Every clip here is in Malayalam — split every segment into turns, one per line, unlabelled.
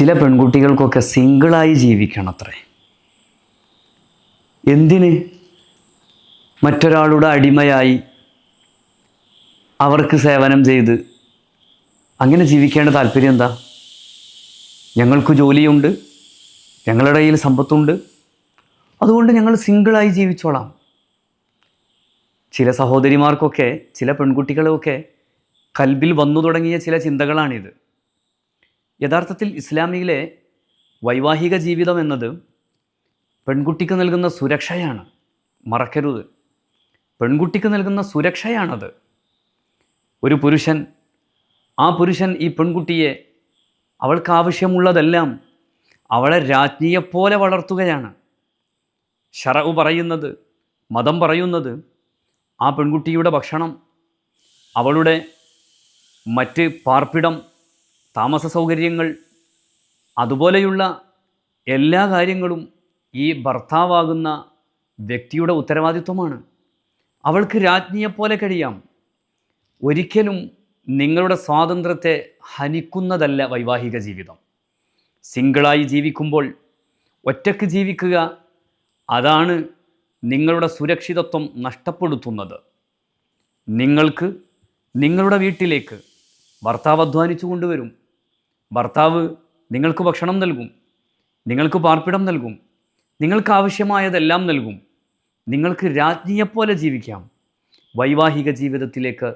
ചില പെൺകുട്ടികൾക്കൊക്കെ സിംഗിളായി ജീവിക്കണം അത്രേ എന്തിന്? മറ്റൊരാളുടെ അടിമയായി അവർക്ക് സേവനം ചെയ്ത് അങ്ങനെ ജീവിക്കേണ്ട താല്പര്യം എന്താ? ഞങ്ങൾക്ക് ജോലിയുണ്ട് ഞങ്ങളുടെ കയ്യിൽ സമ്പത്തുണ്ട് അതുകൊണ്ട് ഞങ്ങൾ സിംഗിളായി ജീവിച്ചോളാം. ചില സഹോദരിമാർക്കൊക്കെ ചില പെൺകുട്ടികളൊക്കെ കൽബിൽ വന്നു തുടങ്ങിയ ചില ചിന്തകളാണിത്. യഥാർത്ഥത്തിൽ ഇസ്ലാമിയിലെ വൈവാഹിക ജീവിതം എന്നത് പെൺകുട്ടിക്ക് നൽകുന്ന സുരക്ഷയാണ്. മറക്കരുത്. പെൺകുട്ടിക്ക് നൽകുന്ന സുരക്ഷയാണത്. ഒരു പുരുഷൻ ആ പുരുഷൻ ഈ പെൺകുട്ടിയെ അവൾക്ക് ആവശ്യമുള്ളതെല്ലാം അവളെ രാജ്ഞിയെപ്പോലെ വളർത്തുകയാണ്. ഷറവ് പറയുന്നത് മതം പറയുന്നത് ആ പെൺകുട്ടിയുടെ ഭക്ഷണം അവളുടെ മറ്റ് പാർപ്പിടം താമസ സൗകര്യങ്ങൾ അതുപോലെയുള്ള എല്ലാ കാര്യങ്ങളും ഈ ഭർത്താവാകുന്ന വ്യക്തിയുടെ ഉത്തരവാദിത്വമാണ്. അവൾക്ക് രാജ്ഞിയെപ്പോലെ കഴിയാം. ഒരിക്കലും നിങ്ങളുടെ സ്വാതന്ത്ര്യത്തെ ഹനിക്കുന്നതല്ല വൈവാഹിക ജീവിതം. സിംഗിളായി ജീവിക്കുമ്പോൾ ഒറ്റയ്ക്ക് ജീവിക്കുക അതാണ് നിങ്ങളുടെ സുരക്ഷിതത്വം നഷ്ടപ്പെടുത്തുന്നത്. നിങ്ങൾക്ക് നിങ്ങളുടെ വീട്ടിലേക്ക് ഭർത്താവ് അധ്വാനിച്ചു കൊണ്ടുവരും ഭർത്താവ് നിങ്ങൾക്ക് ഭക്ഷണം നൽകും. നിങ്ങൾക്ക് പാർപ്പിടം നൽകും. നിങ്ങൾക്ക് ആവശ്യമായതെല്ലാം നൽകും. നിങ്ങൾക്ക് രാജ്ഞിയെപ്പോലെ ജീവിക്കാം. വൈവാഹിക ജീവിതത്തിലേക്ക്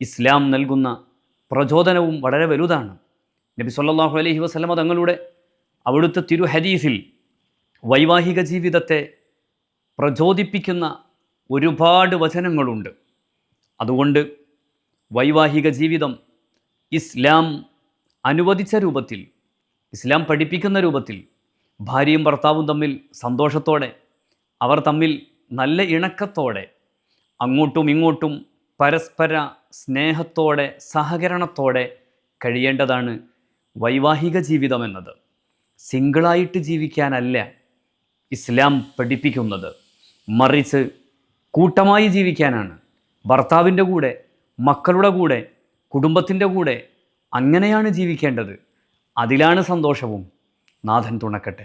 ഇസ്ലാം നൽകുന്ന പ്രചോദനവും വളരെ വലുതാണ്. നബി സല്ലാഹു അലൈഹി വസ്ലമ തങ്ങളുടെ അവിടുത്തെ തിരു ഹദീസിൽ വൈവാഹിക ജീവിതത്തെ പ്രചോദിപ്പിക്കുന്ന ഒരുപാട് വചനങ്ങളുണ്ട്. അതുകൊണ്ട് വൈവാഹിക ജീവിതം ഇസ്ലാം അനുവദിച്ച രൂപത്തിൽ ഇസ്ലാം പഠിപ്പിക്കുന്ന രൂപത്തിൽ ഭാര്യയും ഭർത്താവും തമ്മിൽ സന്തോഷത്തോടെ അവർ തമ്മിൽ നല്ല ഇണക്കത്തോടെ അങ്ങോട്ടും ഇങ്ങോട്ടും പരസ്പര സ്നേഹത്തോടെ സഹകരണത്തോടെ കഴിയേണ്ടതാണ് വൈവാഹിക ജീവിതം എന്നത്. സിംഗിളായിട്ട് ജീവിക്കാനല്ല ഇസ്ലാം പഠിപ്പിക്കുന്നത്. മറിച്ച് കൂട്ടമായി ജീവിക്കാനാണ്. ഭർത്താവിന്റെ കൂടെ മക്കളുടെ കൂടെ കുടുംബത്തിന്റെ കൂടെ അങ്ങനെയാണ് ജീവിക്കേണ്ടത്. അതിലാണ് സന്തോഷവും. നാഥൻ തുണക്കട്ടെ.